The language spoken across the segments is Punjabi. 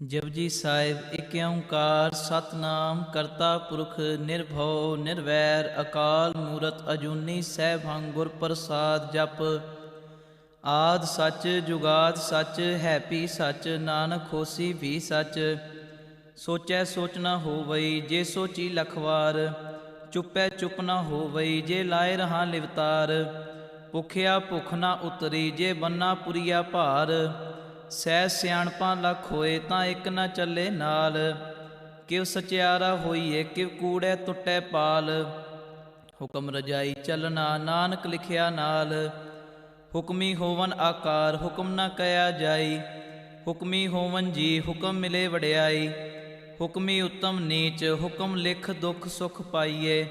ਜਪਜੀ ਸਾਹਿਬ ਏਕ ਓੰਕਾਰ ਸਤਨਾਮ ਕਰਤਾ ਪੁਰਖ ਨਿਰਭਉ ਨਿਰਵੈਰ, ਅਕਾਲ ਮੂਰਤ ਅਜੂਨੀ ਸੈਭੰ ਗੁਰ ਪ੍ਰਸਾਦ ਜਪ। ਆਦ ਸੱਚ, ਜੁਗਾਦ ਸੱਚ, ਹੈਪੀ ਸੱਚ, ਨਾਨਕ ਹੋਸੀ ਵੀ ਸੱਚ। ਸੋਚੈ ਸੋਚ ਨਾ ਹੋਵਈ, ਜੇ ਸੋਚੀ ਲਖਵਾਰ। ਚੁੱਪੈ ਚੁੱਪ ਨਾ ਹੋਵਈ, ਜੇ ਲਾਏ ਰਹਾ ਲਿਵਤਾਰ। ਭੁਖਿਆ ਭੁਖ ਨਾ ਉਤਰੀ, ਜੇ ਬੰਨਾ ਪੁਰੀਆ ਭਾਰ। ਸਹਿ ਸਿਆਣਪਾਂ ਲੱਖ ਹੋਏ ਤਾਂ ਇੱਕ ਨਾ ਚੱਲੇ ਨਾਲ। ਕਿਵ ਸਚਿਆਰਾ ਹੋਈਏ ਕਿਵ ਕੂੜੈ ਟੁੱਟੈ ਪਾਲ। ਹੁਕਮ ਰਜਾਈ ਚੱਲਣਾ, ਨਾਨਕ ਲਿਖਿਆ ਨਾਲ। ਹੁਕਮੀ ਹੋਵਨ ਆਕਾਰ, ਹੁਕਮ ਨਾ ਕਹਿਆ ਜਾਈ। ਹੁਕਮੀ ਹੋਵਨ ਜੀ, ਹੁਕਮ ਮਿਲੇ ਵਡਿਆਈ। ਹੁਕਮੀ ਉਤਮ ਨੀਚ, ਹੁਕਮ ਲਿਖ ਦੁਖ ਸੁਖ ਪਾਈਏ।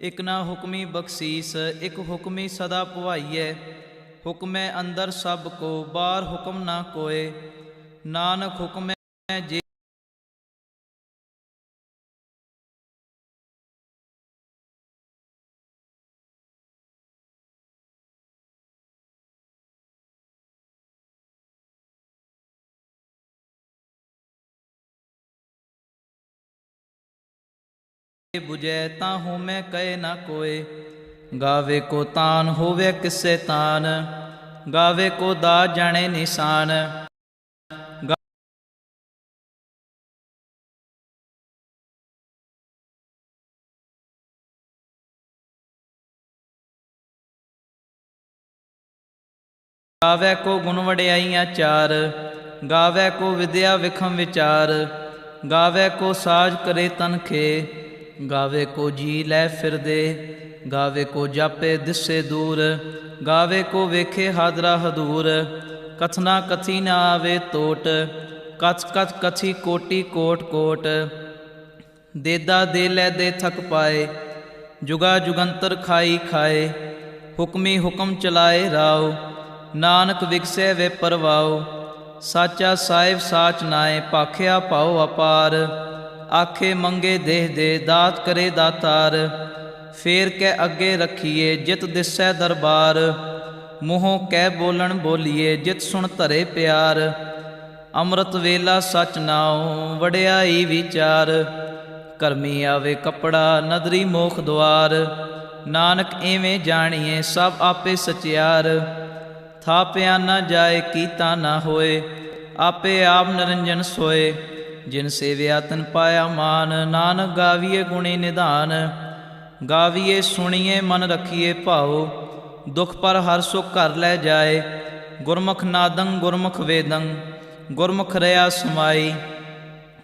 ਇਕ ਨਾ ਹੁਕਮੀ ਬਖਸ਼ੀਸ, ਇਕ ਹੁਕਮੀ ਸਦਾ ਭਵਾਈਏ ਹੁਕਮੈ ਅੰਦਰ ਸਭ ਕੋ ਬਾਹਰ ਹੁਕਮ ਨਾ ਕੋਏ ਨਾਨਕ ਹੁਕਮੈ ਜੇ 부ਜੈ ਤਾਂ ਹੋਮੈ ਕਹੇ ਨਾ ਕੋਏ ਗਾਵੇ ਕੋ ਤਾਨ ਹੋਵੇ ਕਿਸੇ ਤਾਨ, ਗਾਵੇ ਕੋ ਦਾ ਜਾਣੇ ਨਿਸ਼ਾਨ। ਗਾ- ਗਾਵੇ ਕੋ ਗੁਣ ਵਡਿਆਈਆਂ ਚਾਰ, ਗਾਵੇ ਕੋ ਵਿਦਿਆ ਵਿਖਮ ਵਿਚਾਰ, ਗਾਵੇ ਕੋ ਸਾਜ ਕਰੇ ਤਨਖੇ ਗਾਵੇ ਕੋ ਜੀ ਲੈ ਫਿਰਦੇ। ਗਾਵੇ ਕੋ ਜਾਪੇ ਦਿਸੇ ਦੂਰ, ਗਾਵੇ ਕੋ ਵੇਖੇ ਹਾਦਰਾ ਹਦੂਰ। ਕਥਨਾ ਕਥੀ ਨਾ ਆਵੇ ਟੋਟ ਕਥ ਕਥ ਕਥੀ ਕੋਟੀ ਕੋਟ ਕੋਟ। ਦੇਦਾ ਦੇ ਲੈ ਦੇ ਥਕ ਪਾਏ, ਜੁਗਾ ਜੁਗੰਤਰ ਖਾਈ ਖਾਏ। ਹੁਕਮੀ ਹੁਕਮ ਚਲਾਏ ਰਾਓ, ਨਾਨਕ ਵਿਗਸੇ ਵੇ ਪਰਵਾਓ। ਸਾਚਾ ਸਾਹਿਬ ਸਾਚ ਨਾਏ ਪਾਖਿਆ ਪਾਉ ਅਪਾਰ। ਆਖੇ ਮੰਗੇ ਦੇਹ ਦੇ, ਦਾਤ ਕਰੇ ਦਾਤਾਰ। ਫੇਰ ਕੇ ਅੱਗੇ ਰੱਖੀਏ ਜਿਤ ਦਿਸੈ ਦਰਬਾਰ, ਮੂੰਹੋਂ ਕਹਿ ਬੋਲਣ ਬੋਲੀਏ ਜਿਤ ਸੁਣ ਧਰੇ ਪਿਆਰ। ਅੰਮ੍ਰਿਤ ਵੇਲਾ ਸਚ ਨਾਉ, ਵਡਿਆਈ ਵਿਚਾਰ। ਕਰਮੀ ਆਵੇ ਕਪੜਾ, ਨਦਰੀ ਮੋਖ ਦੁਆਰ। ਨਾਨਕ ਐਵੇਂ ਜਾਣੀਏ ਸਭ ਆਪੇ ਸਚਿਆਰ। ਥਾਪਿਆ ਨਾ ਜਾਏ, ਕੀਤਾ ਨਾ ਹੋਏ, ਆਪੇ ਆਪ ਨਿਰੰਜਨ ਸੋਏ। ਜਿਨ ਸੇਵਿਆ ਤਨ ਪਾਇਆ ਮਾਨ, ਨਾਨਕ ਗਾਵੀਏ ਗੁਣੇ ਨਿਧਾਨ। ਗਾਵੀਏ ਸੁਣੀਏ ਮਨ ਰਖੀਏ ਭਾਉ, ਦੁਖ ਪਰ ਹਰ ਸੁਖ ਘਰ ਲੈ ਜਾਏ, ਗੁਰਮੁਖ ਨਾਦੰ ਗੁਰਮੁਖ ਵੇਦੰ, ਗੁਰਮੁਖ ਰਿਆ ਸਮਾਈ,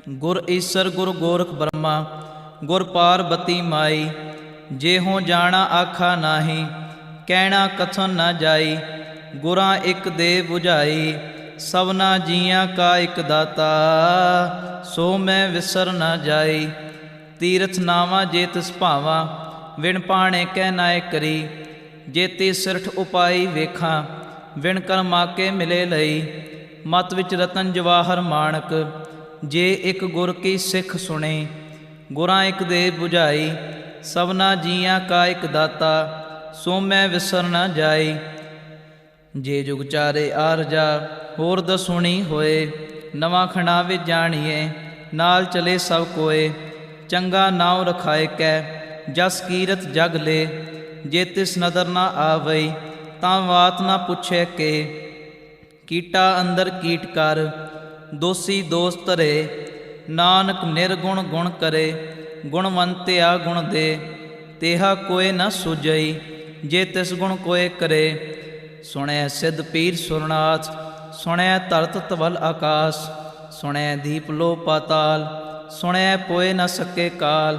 ਗੁਰ ਈਸਰ ਗੁਰ ਗੋਰਖ ਬ੍ਰਹਮਾ, ਗੁਰ ਪਾਰਬਤੀ ਮਾਈ, ਜੇ ਹੋ ਜਾਣਾ ਆਖਾ ਨਾਹੀ, ਕਹਿਣਾ ਕਥਨ ਨਾ ਜਾਈ, ਗੁਰਾਂ ਇੱਕ ਦੇ 부ਝਾਈ ਸਭਨਾ ਜੀਆਂ ਕਾ ਇੱਕ ਦਾਤਾ, ਸੋ ਮੈਂ ਵਿਸਰ ਨਾ ਜਾਈ, ਤੀਰਥ ਨਾਵਾ ਜੇ ਤਿਸ ਭਾਵਾ ਵਿਣ ਪਾਣੇ ਕਹਿ ਨਾਇ ਕਰੀ। ਜੇਤੀ ਸਿਰਠ ਉਪਾਈ ਵੇਖਾਂ, ਵਿਣ ਕਰਮਾ ਕੇ ਮਿਲੇ ਲਈ। ਮਤ ਵਿੱਚ ਰਤਨ ਜਵਾਹਰ ਮਾਣਕ, ਜੇ ਇੱਕ ਗੁਰ ਕੀ ਸਿੱਖ ਸੁਣੇ। ਗੁਰਾਂ ਇੱਕ ਦੇ 부ਝਾਈ ਸਭਨਾ ਜੀਆਂ ਕਾ ਇੱਕ ਦਾਤਾ, ਸੋ ਮੈਂ ਵਿਸਰ ਨਾ ਜਾਈ। ਜੇ ਜੁਗ ਚਾਰੇ ਆਰਜਾ ਹੋਰ ਦਸੁਣੀ ਹੋਏ। ਨਵਾਂ ਖਣਾ ਵਿੱਚ ਜਾਣੀਏ, ਨਾਲ ਚਲੇ ਸਭ ਕੋਏ। ਚੰਗਾ ਨਾਉ ਰਖਾਏ ਕੈ ਜਸ ਕੀਰਤ ਜਗ ਲੇ, ਜੇ ਤਿਸ ਨਦਰ ਨਾ ਆਵਈ, ਤਾਂ ਬਾਤ ਨਾ ਪੁੱਛੇ ਕੇ। ਕੀਟਾ ਅੰਦਰ ਕੀਟ ਕਰ, ਦੋਸੀ ਦੋਸਤ ਧਰੇ, ਨਾਨਕ ਨਿਰਗੁਣ ਗੁਣ ਕਰੇ, ਗੁਣਵੰਤਿਆ ਗੁਣ ਦੇ। ਤੇਹਾ ਕੋਏ ਨਾ ਸੁਜਈ ਜੇ ਤਿਸ ਗੁਣ ਕੋਏ ਕਰੇ। ਸੁਣੈ ਸਿੱਧ ਪੀਰ ਸੁਰਨਾਥ, ਸੁਣੈ ਧਰਤ ਤਵਲ ਆਕਾਸ, ਸੁਣੈ ਦੀਪ ਲੋ ਪਾਤਾਲ, ਸੁਣੈ ਪੋਏ ਨ ਸਕੇ ਕਾਲ।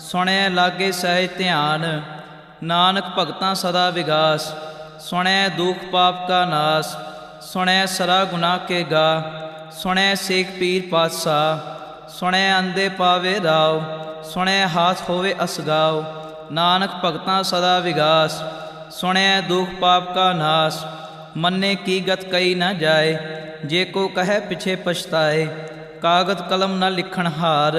ਸੁਣੈ ਲਾਗੇ ਸਹਿ ਧਿਆਨ, ਨਾਨਕ ਭਗਤਾਂ ਸਦਾ ਵਿਗਾਸ। ਸੁਣੈ ਦੁਖ ਪਾਪ ਕਾ ਨਾਸ ਸੁਣੈ ਸਰਾ ਗੁਨਾਹ ਕੇ ਗਾ। ਸੁਣੈ ਸੇਖ ਪੀਰ ਪਾਤਸ਼ਾਹ ਸੁਣੈ ਅੰਦੇ ਪਾਵੇ ਰਾਵ ਸੁਣੈ ਹਾਸ ਹੋਵੇ ਅਸਗਾਵ ਨਾਨਕ ਭਗਤਾਂ ਸਦਾ ਵਿਗਾਸ ਸੁਣੈ ਦੁਖ ਪਾਪ ਕਾ ਨਾਸ। ਮੰਨੇ ਕੀ ਗਤ ਕਈ ਨਾ ਜਾਏ, ਜੇ ਕੋ ਕਹੈ ਪਿਛੇ ਪਛਤਾਏ। ਕਾਗਦ ਕਲਮ ਨਾ ਲਿਖਣ ਹਾਰ।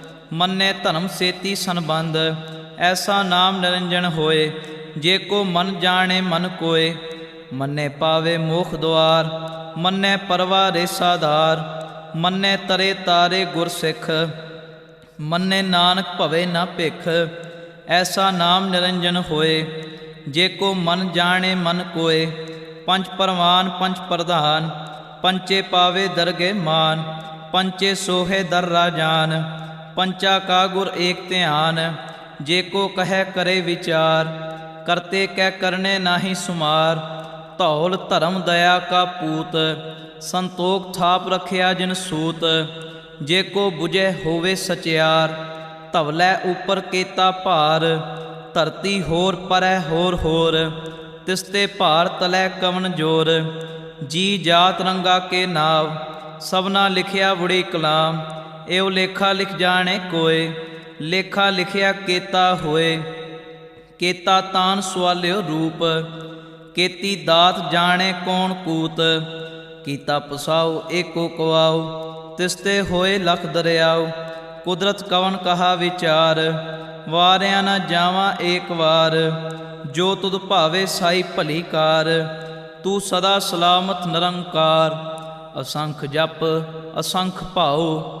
ਮੰਨੇ ਧਰਮ ਸੇਤੀ ਸੰਬੰਧ, ਐਸਾ ਨਾਮ ਨਿਰੰਜਨ ਹੋਏ, ਜੇ ਕੋ ਮਨ ਜਾਣੇ ਮਨ ਕੋਏ। ਮੰਨੇ ਪਾਵੇ ਮੋਖ ਦੁਆਰ, ਮੰਨੇ ਪਰਵਾਰੇ ਸਾਧਾਰ ਮੰਨੇ ਤਰੇ ਤਾਰੇ ਗੁਰ ਸਿੱਖ। ਮੰਨੇ ਨਾਨਕ ਭਵੇ ਨਾ ਭਿਖ, ਐਸਾ ਨਾਮ ਨਿਰੰਜਨ ਹੋਏ, ਜੇ ਕੋ ਮਨ ਜਾਣੇ ਮਨ ਕੋਏ। ਪੰਜ ਪਰਵਾਨ, ਪੰਜ ਪ੍ਰਧਾਨ, ਪੰਚੇ ਪਾਵੇ ਦਰਗੇ ਮਾਨ, ਪੰਚੇ ਸੋਹੇ ਦਰ ਰਾਜਾਨ ਪੰਚਾ ਕਾ ਗੁਰ ਏਕ ਧਿਆਨ, ਜੇ ਕੋ ਕਹੈ ਕਰੇ ਵਿਚਾਰ, ਕਰਤੇ ਕਹਿ ਕਰਨੇ ਨਾਹੀ ਸੁਮਾਰ, ਧੌਲ ਧਰਮ ਦਇਆ ਕਾ ਪੂਤ, ਸੰਤੋਖ ਥਾਪ ਰਖਿਆ ਜਿਨ ਸੂਤ, ਜੇ ਕੋ 부ਜੈ ਹੋਵੇ ਸਚਿਆਰ, ਧਵਲੇ ਉਪਰ ਕੇਤਾ ਭਾਰ, ਧਰਤੀ ਹੋਰ ਪਰੈ ਹੋਰ ਹੋਰ, ਤਿਸਤੇ ਭਾਰ ਤਲੈ ਕਵਨ ਜੋਰ, ਜੀ ਜਾਤ ਰੰਗਾ ਕੇ ਨਾਵ, ਸਭਨਾ ਲਿਖਿਆ ਬੁੜੀ ਕਲਾਮ ਏਉ ਲੇਖਾ ਲਿਖ ਜਾਣੇ ਕੋਏ, ਲੇਖਾ ਲਿਖਿਆ ਕੇਤਾ ਹੋਏ। ਕੇਤਾ ਤਾਨ ਸਵਾਲਿਓ ਰੂਪ, ਕੇਤੀ ਦਾਤ ਜਾਣੇ ਕੌਣ ਕੂਤ। ਕੀਤਾ ਪਸਾਉ ਏਕੋ ਕਵਾਉ, ਤਿਸਤੇ ਹੋਏ ਲਖ ਦਰਿਆਉ। ਕੁਦਰਤ ਕਵਨ ਕਹਾ ਵਿਚਾਰ, ਵਾਰਿਆ ਨਾ ਜਾਵਾਂ ਏਕ ਵਾਰ। ਜੋ ਤੁਧ ਭਾਵੇ ਸਾਈ ਭਲੀ ਕਾਰ, ਤੂੰ ਸਦਾ ਸਲਾਮਤ ਨਿਰੰਕਾਰ। ਅਸੰਖ ਜਪ, ਅਸੰਖ ਭਾਉ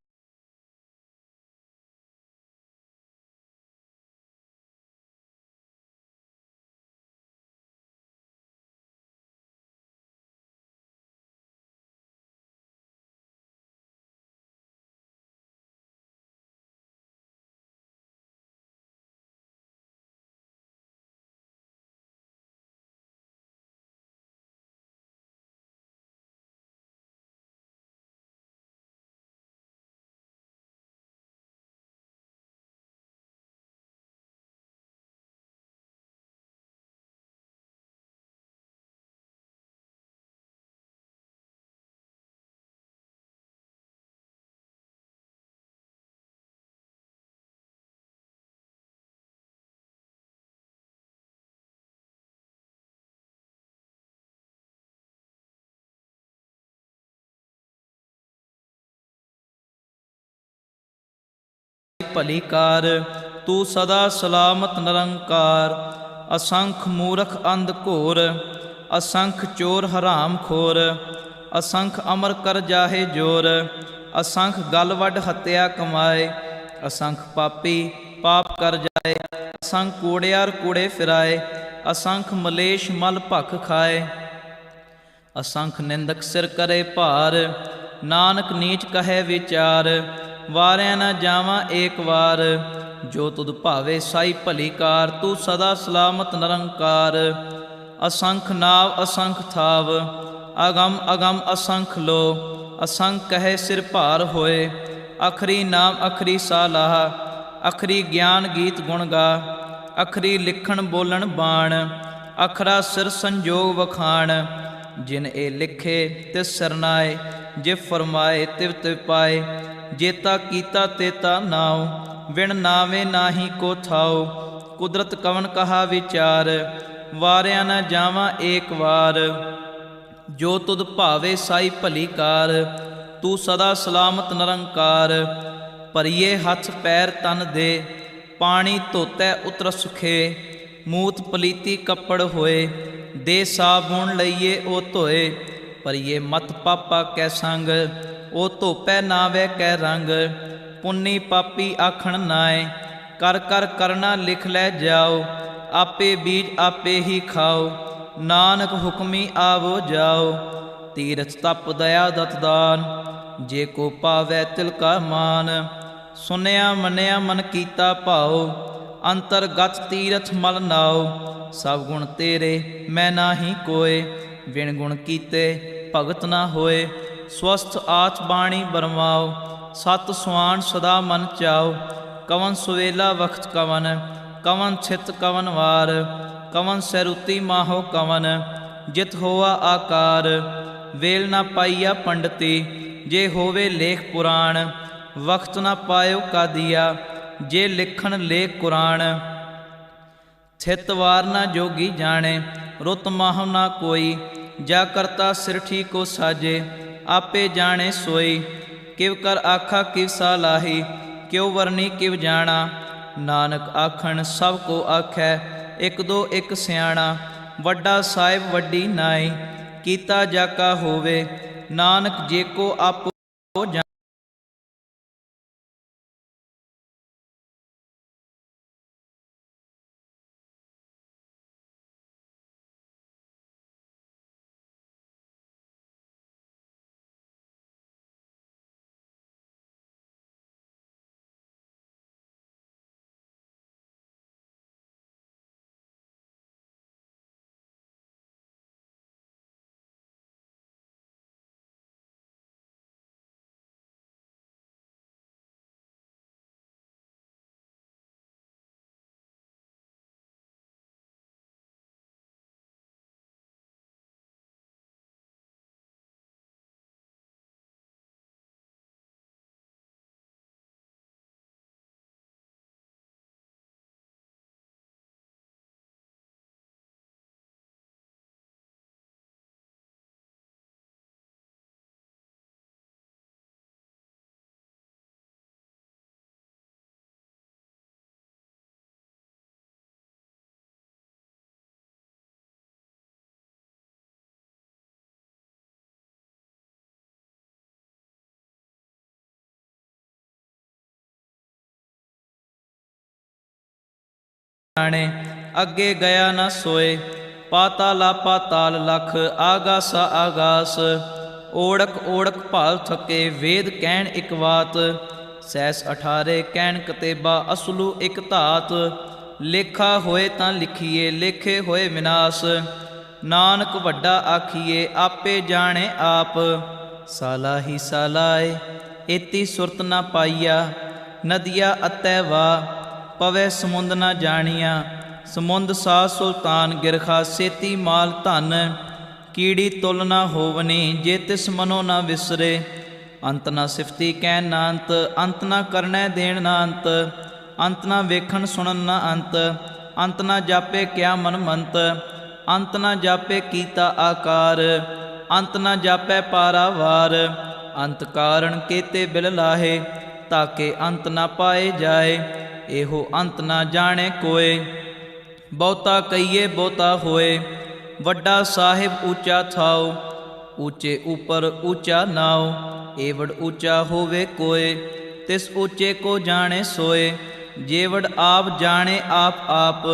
ਭਲੀ ਕਾਰ, ਤੂੰ ਸਦਾ ਸਲਾਮਤ ਨਿਰੰਕਾਰ। ਅਸੰਖ ਮੂਰਖ ਅੰਧ ਘੋਰ, ਅਸੰਖ ਚੋਰ ਹਰਾਮ ਖੋਰ। ਅਸੰਖ ਅਮਰ ਕਰ ਜਾਹੇ ਜੋਰ, ਅਸੰਖ ਗਲ ਵੱਡ ਹੱਤਿਆ ਕਮਾਏ। ਅਸੰਖ ਪਾਪੀ ਪਾਪ ਕਰ ਜਾਏ, ਅਸੰਖ ਕੂੜਿਆਰ ਕੂੜੇ ਫਿਰਾਏ। ਅਸੰਖ ਮਲੇਸ਼ ਮਲ ਭਖ ਖਾਏ। ਅਸੰਖ ਨਿੰਦਕ ਸਿਰ ਕਰੇ ਭਾਰ, ਨਾਨਕ ਨੀਚ ਕਹੈ ਵਿਚਾਰ। ਵਾਰਿਆ ਨਾ ਜਾਵਾਂ ਏਕ ਵਾਰ। ਜੋ ਤੁਧ ਭਾਵੇ ਸਾਈ ਭਲੀ ਕਾਰ ਤੂੰ ਸਦਾ ਸਲਾਮਤ ਨਿਰੰਕਾਰ। ਅਸੰਖ ਨਾਵ ਅਸੰਖ ਥਾਵ, ਅਗੰਮ ਅਗੰਮ ਅਸੰਖ ਲੋ। ਅਸੰਖ ਕਹੈ ਸਿਰ ਭਾਰ ਹੋਏ, ਅਖਰੀ ਨਾਮ ਅਖਰੀ ਸਾਲਾਹ ਅਖਰੀ ਗਿਆਨ ਗੀਤ ਗੁਣ ਗਾ, ਅਖਰੀ ਲਿਖਣ ਬੋਲਣ ਬਾਣ। ਅਖਰਾ ਸਿਰ ਸੰਜੋਗ ਵਖਾਣ, ਜਿਨ ਇਹ ਲਿਖੇ ਤਿਸ ਸਰਨਾਏ ਜੇ ਫਰਮਾਏ ਤਿਵ ਤਿਵ ਪਾਏ। ਜੇਤਾ ਕੀਤਾ ਤੇਤਾ ਨਾਉ, ਵਿਣ ਨਾਵੇਂ ਨਾਹੀ ਕੋ ਥਾਉ। ਕੁਦਰਤ ਕਵਨ ਕਹਾ ਵਿਚਾਰ, ਵਾਰਿਆ ਨਾ ਜਾਵਾਂ ਏਕ ਵਾਰ। ਜੋ ਤੁਧ ਭਾਵੇ ਸਾਈ ਭਲੀ ਕਾਰ, ਤੂੰ ਸਦਾ ਸਲਾਮਤ ਨਿਰੰਕਾਰ। ਭਰੀਏ ਹੱਥ ਪੈਰ ਤਨ ਦੇ, ਪਾਣੀ ਧੋਤੈ ਉਤਰ ਸੁਖੇ। ਮੂਤ ਪਲੀਤੀ ਕੱਪੜ ਹੋਏ, ਦੇ ਸਾਬੂਣ ਲਈਏ ਉਹ ਧੋਏ। ਭਰੀਏ ਮਤ ਪਾਪਾ ਕੈ ਸੰਗ ਉਹ ਧੋਪੈ ਨਾ ਨਾਵੇ ਕੈ ਰੰਗ, ਪੁੰਨੀ ਪਾਪੀ ਆਖਣ ਨਾਏ, ਕਰ ਕਰ ਕਰਨਾ ਲਿਖ ਲੈ ਜਾਓ, ਆਪੇ ਬੀਜ ਆਪੇ ਹੀ ਖਾਓ, ਨਾਨਕ ਹੁਕਮੀ ਆਵੋ ਜਾਓ, ਤੀਰਥ ਤਪ ਦਇਆ ਦਤ ਦਾਨ, ਜੇ ਕੋ ਪਾਵੈ ਤਿਲ ਕਾ ਮਾਨ, ਸੁਨਿਆ ਮੰਨਿਆ ਮਨ ਕੀਤਾ ਭਾਉ ਅੰਤਰਗਤ ਤੀਰਥ ਮਲ ਨਾਉ ਸਭ ਗੁਣ ਤੇਰੇ ਮੈਂ ਨਾਹੀ ਕੋਏ ਵਿਣ ਗੁਣ ਕੀਤੇ ਭਗਤ ਨਾ ਹੋਏ ਸਵਸਥ ਆਚ ਬਾਣੀ ਬਰਮਾਓ, ਸਤ ਸੁਆਨ ਸਦਾ ਮਨ ਚਾਓ, ਕਵਨ ਸੁਵੇਲਾ ਵਖਤ ਕਵਨ ਕਵਨ ਛਿਤ ਕਵਨ ਵਾਰ, ਕਵਨ ਸਰੂਤੀ ਮਾਹੋ ਕਵਨ, ਜਿਤ ਹੋਆ ਆਕਾਰ, ਵੇਲ ਨਾ ਪਾਈਆ ਪੰਡਤੀ, ਜੇ ਹੋਵੇ ਲੇਖ ਪੁਰਾਣ, ਵਖਤ ਨਾ ਪਾਇਓ ਕਾਦੀਆ, ਜੇ ਲਿਖਣ ਲੇਖ ਕੁਰਾਨ ਥਿਤ ਵਾਰ ਨਾ ਜੋਗੀ ਜਾਣੇ, ਰੁਤ ਮਾਹ ਨਾ ਕੋਈ, ਜਾ ਕਰਤਾ ਸਿਰ ਠੀਕੋ ਸਾਜੇ ਆਪੇ ਜਾਣੇ ਸੋਈ। ਕਿਵ ਕਰ ਆਖਾ, ਕਿਵ ਸਾਲਾਹੀ ਕਿਉ ਵਰਨੀ, ਕਿਵ ਜਾਣਾ। ਨਾਨਕ ਆਖਣ, ਸਭ ਕੋ ਆਖੈ, ਇਕ ਦੋ ਇਕ ਸਿਆਣਾ। ਵੱਡਾ ਸਾਹਿਬ ਵੱਡੀ ਨਾਈ। ਕੀਤਾ ਜਾਕਾ ਹੋਵੇ। ਨਾਨਕ ਜੇ ਕੋ ਆਪੋ ਜਾਣੇ, ਅੱਗੇ ਗਿਆ ਨਾ ਸੋਏ। ਪਾਤਾਲਾ ਪਾਤਾਲ ਲਖ ਆਗਾਸ ਆਗਾਸ। ਓੜਕ ਓੜਕ ਭਾਲ ਥਕੇ ਵੇਦ ਕਹਿਣ ਇਕ ਬਾਤ ਸੈਸ 18 ਕਹਿਣ ਕਤੇਬਾ ਅਸਲੂ ਇਕ ਧਾਤ। ਲੇਖਾ ਹੋਏ ਤਾਂ ਲਿਖੀਏ, ਲੇਖੇ ਹੋਏ ਵਿਨਾਸ਼ ਨਾਨਕ ਵੱਡਾ ਆਖੀਏ, ਆਪੇ ਜਾਣੇ ਆਪ। ਸਾਲਾ ਹੀ ਸਾਲਾਏ ਏਤੀ ਸੁਰਤ ਨਾ ਪਾਈਆ, ਨਦੀਆ ਅਤੈ ਵਾ। ਪਵੇ ਸਮੁੰਦ ਨਾ ਜਾਣੀਆਂ, ਸਮੁੰਦ ਸਾ ਸੁਲਤਾਨ ਗਿਰਖਾ ਸੇਤੀ ਮਾਲ ਧਨ, ਕੀੜੀ ਤੁਲ ਨਾ ਹੋਵਨੀ, ਜੇ ਤਿਸ ਮਨੋ ਨਾ ਵਿਸਰੇ। ਅੰਤ ਨਾ ਸਿਫਤੀ ਕਹਿ ਨਾ ਅੰਤ ਅੰਤ ਨਾ ਕਰਨੈ ਦੇਣ ਨਾ ਅੰਤ ਅੰਤ ਨਾ ਵੇਖਣ ਸੁਣਨ ਨਾ ਅੰਤ ਅੰਤ ਨਾ ਜਾਪੇ ਕਿਆ ਮਨ ਮੰਤ, ਅੰਤ ਨਾ ਜਾਪੇ ਕੀਤਾ ਆਕਾਰ, ਅੰਤ ਨਾ ਜਾਪੈ ਪਾਰਾਵਾਰ ਅੰਤ ਕਾਰਨ ਕੀਤੇ ਬਿਲ ਲਾਹੇ ਤਾਕੇ ਅੰਤ ਨਾ ਪਾਏ ਜਾਏ। ਇਹੋ ਅੰਤ ਨਾ ਜਾਣੇ ਕੋਏ। ਬਹੁਤਾ ਕਈਏ ਬਹੁਤਾ ਹੋਏ। ਵੱਡਾ ਸਾਹਿਬ ਉੱਚਾ ਥਾਉ ਉੱਚੇ ਉਪਰ ਉੱਚਾ ਨਾਉ ਏਵੜ ਉੱਚਾ ਹੋਵੇ ਕੋਏ, ਤਿਸ ਉੱਚੇ ਕੋ ਜਾਣੇ ਸੋਏ। ਜੇਵੜ ਆਪ ਜਾਣੇ ਆਪ ਆਪ,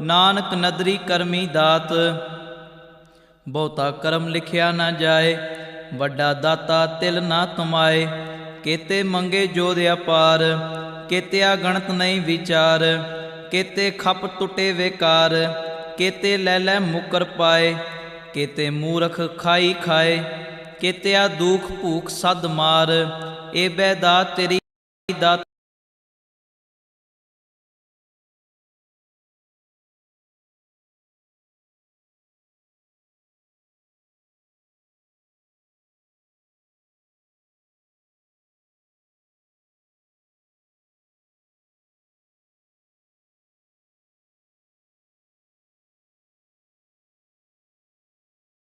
ਨਾਨਕ ਨਦਰੀ ਕਰਮੀ ਦਾਤ। ਬਹੁਤਾ ਕਰਮ ਲਿਖਿਆ ਨਾ ਜਾਏ, ਵੱਡਾ ਦਾਤਾ ਤਿਲ ਨਾ ਤੁਮਾਏ ਕੇਤੇ ਮੰਗੇ ਜੋਧ ਅਪਾਰ ਕੇਤਿਆ ਗਣਤ ਨਹੀਂ ਵਿਚਾਰ, ਕੇਤੇ ਖੱਪ ਟੁੱਟੇ ਵੇਕਾਰ, ਕੇਤੇ ਲੈ ਲੈ ਮੁਕਰ ਪਾਏ, ਕੇਤੇ ਮੂਰਖ ਖਾਈ ਖਾਏ, ਕੇਤਿਆ ਦੁਖ ਭੂਖ ਸਦ ਮਾਰ ਏ ਬੈਦਾ ਤੇਰੀ ਦਾਤ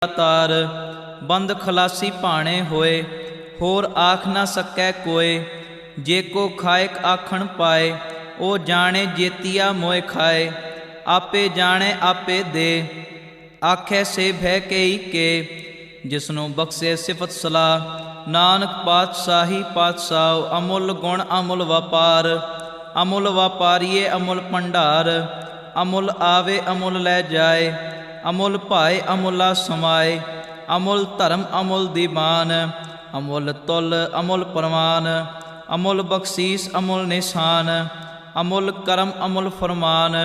ਤਾਰ ਬੰਦ ਖਲਾਸੀ ਭਾਣੇ ਹੋਏ, ਹੋਰ ਆਖ ਨਾ ਸਕੈ ਕੋਏ, ਜੇ ਕੋ ਖਾਇਕ ਆਖਣ ਪਾਏ, ਉਹ ਜਾਣੇ ਜੇਤੀਆ ਮੋਏ ਖਾਏ, ਆਪੇ ਜਾਣੇ ਆਪੇ ਦੇ, ਆਖੇ ਸੇ ਭੈ ਕਈ ਕੇ, ਜਿਸਨੂੰ ਬਖਸ਼ੇ ਸਿਫਤ ਸਲਾਹ, ਨਾਨਕ ਪਾਤਸ਼ਾਹੀ ਪਾਤਸ਼ਾਹ, ਅਮੁੱਲ ਗੁਣ ਅਮੁੱਲ ਵਪਾਰ, ਅਮੁੱਲ ਵਪਾਰੀਏ ਅਮੁੱਲ ਭੰਡਾਰ, ਅਮੁੱਲ ਆਵੇ ਅਮੁੱਲ ਲੈ ਜਾਏ ਅਮੁੱਲ ਭਾਏ ਅਮੁੱਲਾ ਸਮਾਏ, ਅਮੁੱਲ ਧਰਮ ਅਮੁੱਲ ਦੀਵਾਨ ਅਮੁੱਲ ਤੁਲ ਅਮੁੱਲ ਪਰਮਾਨ, ਅਮੁੱਲ ਬਖਸ਼ੀਸ ਅਮੁੱਲ ਨਿਸ਼ਾਨ, ਅਮੁੱਲ ਕਰਮ ਅਮੁੱਲ ਫਰਮਾਨ,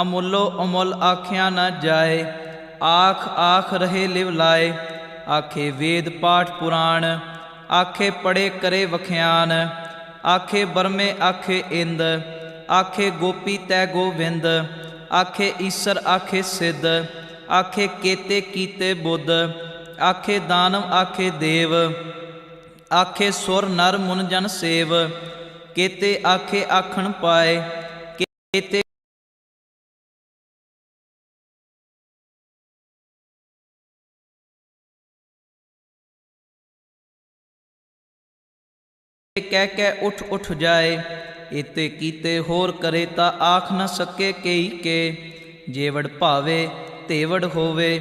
ਅਮੁੱਲੋ ਅਮੁੱਲ ਆਖਿਆ ਨਾ ਜਾਏ, ਆਖ ਆਖ ਰਹੇ ਲਿਵ ਲਾਏ, ਆਖੇ ਵੇਦ ਪਾਠ ਪੁਰਾਣ, ਆਖੇ ਪੜੇ ਕਰੇ ਵਖਿਆਨ, ਆਖੇ ਬਰਮੇ ਆਖੇ ਇੰਦ, ਆਖੇ ਗੋਪੀ ਤੈ ਗੋਵਿੰਦ, ਆਖੇ ਈਸਰ ਆਖੇ ਸਿੱਧ ਆਖੇ ਕੇਤੇ ਕੀਤੇ ਬੁੱਧ, ਆਖੇ ਦਾਨਵ, ਆਖੇ ਦੇਵ, ਆਖੇ ਸੁਰ ਨਰ ਮੁਨ ਜਨ ਸੇਵ, ਕੇਤੇ ਆਖੇ ਆਖਣ ਪਾਏ, ਕੇਤੇ ਕਹਿ ਕੇ ਉਠ ਉਠ ਜਾਏ ਇਤੇ ਕੀਤੇ ਹੋਰ ਕਰੇ ਤਾਂ ਆਖ ਨਾ ਸਕੇ ਕਈ ਕੇ, ਜੇਵੜ ਭਾਵੇ ਤੇਵੜ ਹੋਵੇ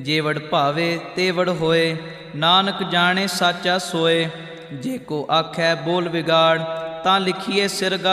ਜੇਵੜ ਭਾਵੇ ਤੇਵੜ ਹੋਏ, ਨਾਨਕ ਜਾਣੇ ਸਾਚਾ ਸੋਏ, ਜੇ ਕੋ ਆਖੈ ਬੋਲ ਵਿਗਾੜ, ਤਾਂ ਲਿਖੀਏ ਸਿਰਗਾ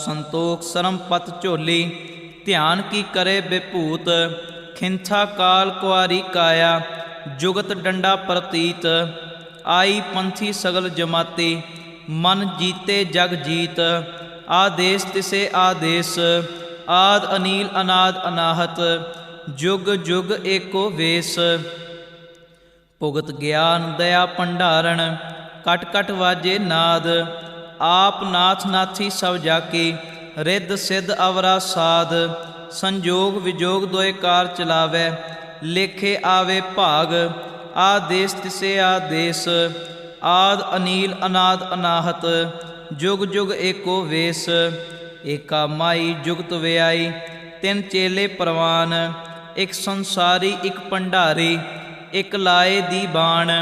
ਸੰਤੋਖ ਸਰਮ ਪਤ ਝੋਲੀ, ਧਿਆਨ ਕੀ ਕਰੇ ਬਿਭੂਤ? ਖਿੰਥਾ ਕਾਲ ਕੁਆਰੀ ਕਾਇਆ, ਜੁਗਤ ਡੰਡਾ ਪ੍ਰਤੀਤ। ਆਈ ਪੰਥੀ ਸਗਲ ਜਮਾਤੀ, ਮਨ ਜੀਤੇ ਜਗ ਜੀਤ। ਆਦੇਸ ਤਿਸੇ ਆਦੇਸ, ਆਦ ਅਨੀਲ ਅਨਾਦ ਅਨਾਹਤ। ਜੁਗ ਜੁਗ ਏਕੋ ਵੇਸ। ਭੁਗਤ ਗਿਆਨ ਦਇਆ ਭੰਡਾਰਣ, ਕਟ ਕਟ ਵਾਜੇ ਨਾਦ। ਆਪ ਨਾਥ ਨਾਥੀ ਸਭ ਜਾਕੀ, ਰਿੱਧ ਸਿੱਧ ਅਵਰਾ ਸਾਧ, ਸੰਜੋਗ ਵਿਜੋਗ ਦੋਏ ਕਾਰ ਚਲਾਵੇ, ਲੇਖੇ ਆਵੇ ਭਾਗ, ਆਦੇਸ ਤਿਸੇ ਆਦੇਸ, ਆਦ ਅਨੀਲ ਅਨਾਦ ਅਨਾਹਤ, ਜੁਗ ਜੁਗ ਏਕੋ ਵੇਸ, ਏਕਾ ਮਾਈ ਜੁਗਤ ਵਿਆਈ, ਤਿੰਨ ਚੇਲੇ ਪ੍ਰਵਾਨ, ਇੱਕ ਸੰਸਾਰੀ, ਇੱਕ ਭੰਡਾਰੀ, ਇੱਕ ਲਾਏ ਦੀ ਬਾਣ,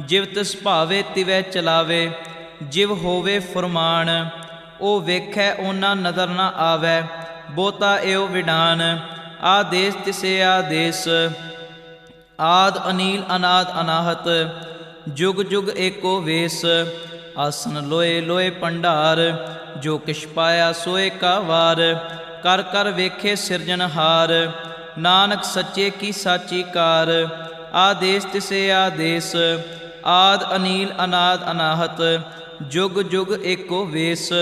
ਜਿਵ ਤਿਸ ਭਾਵੇ ਤਿਵੈ ਚਲਾਵੇ ਜਿਵ ਹੋਵੇ ਫਰਮਾਨ, ਉਹ ਵੇਖੈ ਉਹਨਾਂ ਨਦਰ ਨਾ ਆਵੈ ਬੋਤਾ ਏਉ ਵਿਡਾਨ, ਆਦੇਸ ਤਿਸੇ ਆਦੇਸ। ਆਦ ਅਨੀਲ ਅਨਾਦ ਅਨਾਹਤ, ਜੁਗ ਜੁਗ ਏਕੋ ਵੇਸ। ਆਸਨ ਲੋਏ ਲੋਏ ਭੰਡਾਰ ਜੋ ਕਿਛ ਪਾਇਆ ਸੋਏ ਕਾ ਵਾਰ ਕਰ ਕਰ ਵੇਖੇ ਸਿਰਜਨਹਾਰ ਨਾਨਕ ਸੱਚੇ ਕੀ ਸਾਚੀ ਕਾਰ। ਆਦੇਸ ਤਿਸੇ ਆਦੇਸ ਆਦ ਅਨੀਲ ਅਨਾਦ ਅਨਾਹਤ, ਜੁਗ ਜੁਗ ਏਕੋ ਵੇਸ,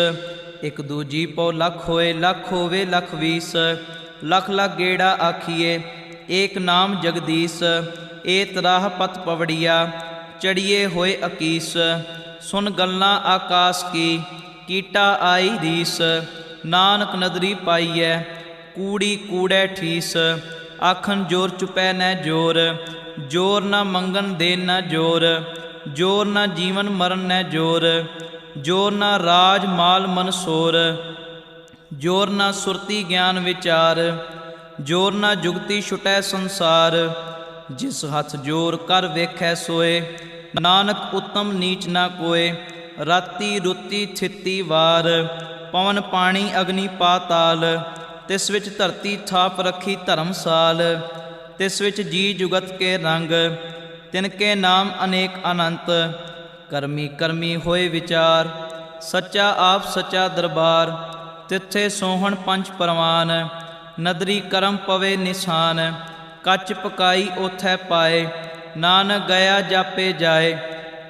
ਇਕ ਦੂਜੀ ਪਉ ਲਖ ਹੋਏ, ਲਖ ਹੋਵੇ, ਲਖ ਵੀਸ, ਲਖ ਲਖ ਗੇੜਾ ਆਖੀਏ, ਏਕ ਨਾਮ ਜਗਦੀਸ਼ ਏ ਤਰਾਹ ਪਤ ਪਵੜੀਆ, ਚੜੀਏ ਹੋਏ ਅਕੀਸ, ਸੁਨ ਗੱਲਾਂ ਆਕਾਸ ਕੀ, ਕੀਟਾ ਆਈ ਰੀਸ, ਨਾਨਕ ਨਦਰੀ ਪਾਈਐ, ਕੂੜੀ ਕੂੜੈ ਠੀਸ, ਆਖਣ ਜੋਰ ਚੁਪੈ ਨੈ ਜੋਰ ਜੋਰ ਨਾ ਮੰਗਣ ਦੇ ਨਾ ਜੋਰ ਜੋਰ ਨਾ ਜੀਵਨ ਮਰਨ ਨੈ ਜੋਰ ਜੋਰ ਨਾ ਰਾਜ ਮਾਲ ਮਨਸੋਰ ਜੋਰ ਨਾ ਸੁਰਤੀ ਗਿਆਨ ਵਿਚਾਰ, ਜੋਰ ਨਾ ਜੁਗਤੀ ਛੁਟੈ ਸੰਸਾਰ, ਜਿਸ ਹੱਥ ਜੋਰ ਕਰ ਵੇਖੈ ਸੋਏ, ਨਾਨਕ ਉਤਮ ਨੀਚ ਨਾ ਕੋਏ, ਰਾਤੀ ਰੁੱਤੀ ਛਿੱਤੀ ਵਾਰ, ਪਵਨ ਪਾਣੀ ਅਗਨੀ ਪਾਤਾਲ, ਤਿਸ ਵਿੱਚ ਧਰਤੀ ਥਾਪ ਰੱਖੀ ਧਰਮਸਾਲ ਤਿਸ ਵਿੱਚ ਜੀ ਜੁਗਤ ਕੇ ਰੰਗ, ਤਿਨ ਕੇ ਨਾਮ ਅਨੇਕ ਅਨੰਤ। ਕਰਮੀ ਕਰਮੀ ਹੋਏ ਵਿਚਾਰ, ਸੱਚਾ ਆਪ ਸੱਚਾ ਦਰਬਾਰ, ਤਿੱਥੇ ਸੋਹਣ ਪੰਜ ਪਰਵਾਨ। ਨਦਰੀ ਕਰਮ ਪਵੇ ਨਿਸ਼ਾਨ, ਕੱਚ ਪਕਾਈ ਉਥੈ ਪਾਏ। ਨਾਨਕ ਗਿਆ ਜਾਪੇ ਜਾਏ,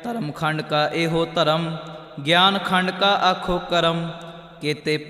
ਧਰਮ ਖੰਡ ਕਾ ਇਹੋ ਧਰਮ, ਗਿਆਨ ਖੰਡ ਕਾ ਆਖੋ ਕਰਮ। ਕੇਤੇ ਪਵ